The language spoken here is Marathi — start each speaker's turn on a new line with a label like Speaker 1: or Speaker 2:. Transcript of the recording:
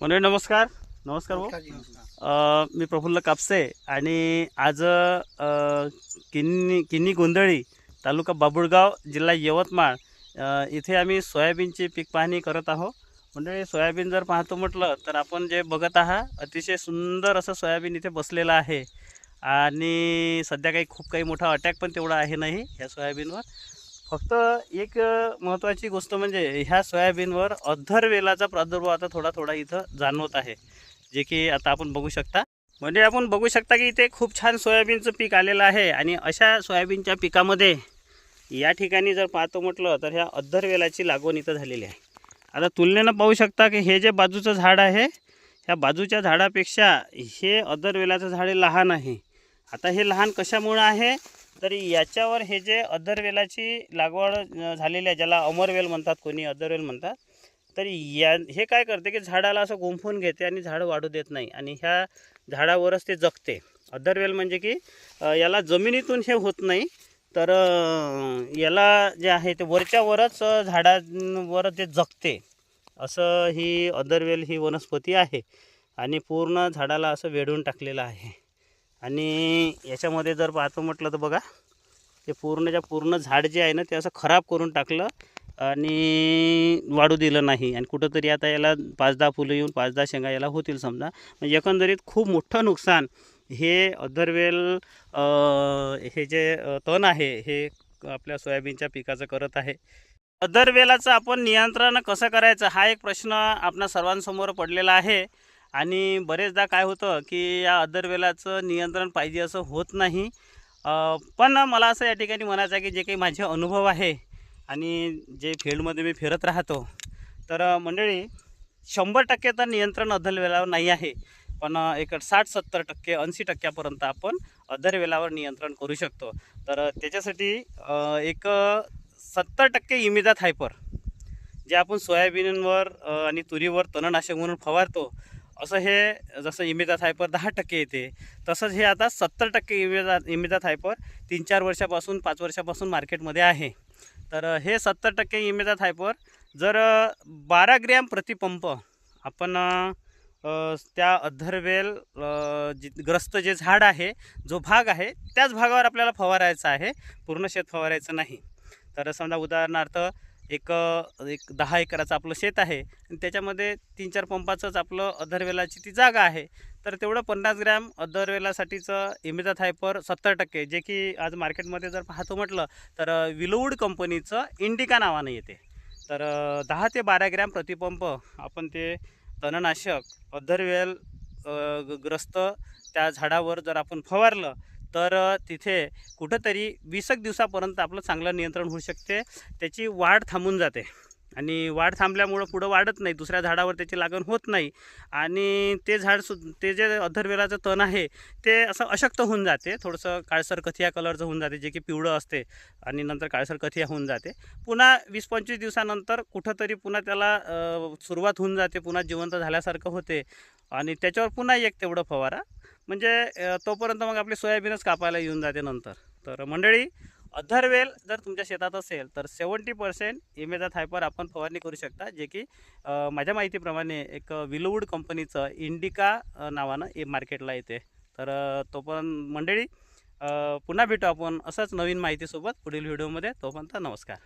Speaker 1: मंडळी नमस्कार. नमस्कार भाऊ. मी प्रफुल्ल कापसे आणि आज किन्नी किन्नी गोंधळी तालुका बाबुळगाव जिल्हा यवतमाळ इथे आम्ही सोयाबीनची पीक पाहणी करत आहोत. मंडळी सोयाबीन जर पाहतो म्हटलं तर आपण जे बघत आहात अतिशय सुंदर असं सोयाबीन इथे बसलेलं आहे. आणि सध्या काही खूप काही मोठा अटॅक पण तेवढा आहे नाही ह्या सोयाबीनवर. फक्त एक महत्त्वाची गोष्ट म्हणजे ह्या सोयाबीनवर अद्धरवेलाचा प्रादुर्भाव आता थोडा थोडा इथं जाणवत आहे जे की आता आपण बघू शकता. म्हणजे आपण बघू शकता की इथे खूप छान सोयाबीनचं पीक आलेलं आहे आणि अशा सोयाबीनच्या पिकामध्ये या ठिकाणी जर पाहतो म्हटलं तर ह्या अद्धरवेलाची लागवण इथं झालेली आहे. आता तुलनेनं पाहू शकता की हे जे बाजूचं झाड आहे ह्या बाजूच्या झाडापेक्षा हे अदरवेलाचं झाड हे लहान आहे. आता हे लहान कशामुळं आहे? तर याच्यावर हे जे अदरवेलाची लागवड झालेली आहे ज्याला अमरवेल म्हणतात कोणी अदरवेल म्हणतात तर या हे काय करते की झाडाला असं गुंफून घेते आणि झाड वाढू देत नाही आणि ह्या झाडावरच ते जगते. अदरवेल म्हणजे की याला जमिनीतून हे होत नाही तर याला जे आहे ते वरच्यावरच झाडांवर ते जगते. असं ही अदरवेल ही वनस्पती आहे आणि पूर्ण झाडाला असं वेढून टाकलेलं आहे. आणि याच्यामध्ये जर पाहतो म्हटलं तर बघा ते पूर्णच्या पूर्ण झाड जे आहे ना ते असं खराब करून टाकलं आणि वाढू दिलं नाही. आणि कुठंतरी आता याला पाच दहा फुलं येऊन पाच दहा शेंगा याला होतील समजा. म्हणजे एकंदरीत खूप मोठं नुकसान हे अदरवेल हे जे तण आहे हे आपल्या सोयाबीनच्या पिकाचं करत आहे. अदरवेलाचं आपण नियंत्रण कसं करायचं? हा एक प्रश्न आपणा सर्वांसमोर पडलेला आहे. आणि बरेचदा काय होतं की या अदरवेलाचं नियंत्रण पाहिजे असं होत नाही. पण मला असं या ठिकाणी म्हणायचं आहे की जे काही माझे अनुभव आहे आणि जे फील्डमध्ये मी फिरत राहतो तर मंडळी शंभर टक्के तर नियंत्रण अदरवेलावर नाही आहे. पण एक साठ सत्तर टक्के ऐंशी टक्क्यापर्यंत आपण अदरवेलावर नियंत्रण करू शकतो. तर त्याच्यासाठी एक सत्तर टक्के इमिदात हायपर जे आपण सोयाबीनवर आणि तुरीवर तणनाशक म्हणून फवारतो असं हे जसं इमेदा थायपर दहा टक्के येते तसंच हे आता सत्तर टक्के इमेदा इमेदा थायपर तीन चार वर्षापासून पाच वर्षापासून मार्केटमध्ये आहे. तर हे सत्तर टक्के इमेदा थायपर जर बारा ग्रॅम प्रतिपंप आपण त्या अद्धरवेल जि ग्रस्त जे झाड आहे जो भाग आहे त्याच भागावर आपल्याला फवारायचा आहे पूर्ण शेत फवारायचं नाही. तर समजा उदाहरणार्थ एक एक दहा एकराचं आपलं शेत आहे आणि त्याच्यामध्ये तीन चार पंपाचंच आपलं अधरवेलाची ती जागा आहे. तर तेवढं पन्नास ग्रॅम अदरवेलासाठीचं इमेजा थायपर सत्तर टक्के जे की आज मार्केटमध्ये जर पाहतो म्हटलं तर विलोवूड कंपनीचं इंडिका नावानं येते. तर दहा ते बारा ग्रॅम प्रतिपंप आपण ते तणनाशक अधरवेल ग- ग्रस्त त्या झाडावर जर आपण फवारलं तर तिथे कुठंतरी वीस एक दिवसापर्यंत आपलं चांगलं नियंत्रण होऊ शकते. त्याची वाढ थांबून जाते. आणि वाढ थांबल्यामुळं पुढं वाढत नाही. दुसऱ्या झाडावर त्याची लागण होत नाही. आणि ते झाड सु ते जे अधरवेलाचं तण आहे ते असं अशक्त होऊन जाते. थोडंसं काळसर कथिया कलरचं होऊन जाते जे की पिवळं असते आणि नंतर काळसर कथिया होऊन जाते. पुन्हा वीस पंचवीस दिवसानंतर कुठंतरी पुन्हा त्याला सुरुवात होऊन जाते. पुन्हा जिवंत झाल्यासारखं होते. आणि त्याच्यावर पुन्हा एक तेवढं फवारा म्हणजे तोपर्यंत मग आपली सोयाबीनच कापायला येऊन जाते नंतर. तर मंडळी अधरवेल जर तुमच्या शेतात असेल तर सेवन्टी पर्सेंट इमेजा थायपर आपण फवारणी करू शकता जे की माझ्या माहितीप्रमाणे एक विलवूड कंपनीचं इंडिका नावानं हे मार्केटला येते. तर तोपर्यंत मंडळी पुन्हा भेटू आपण असंच नवीन माहितीसोबत पुढील व्हिडिओमध्ये. तोपर्यंत नमस्कार.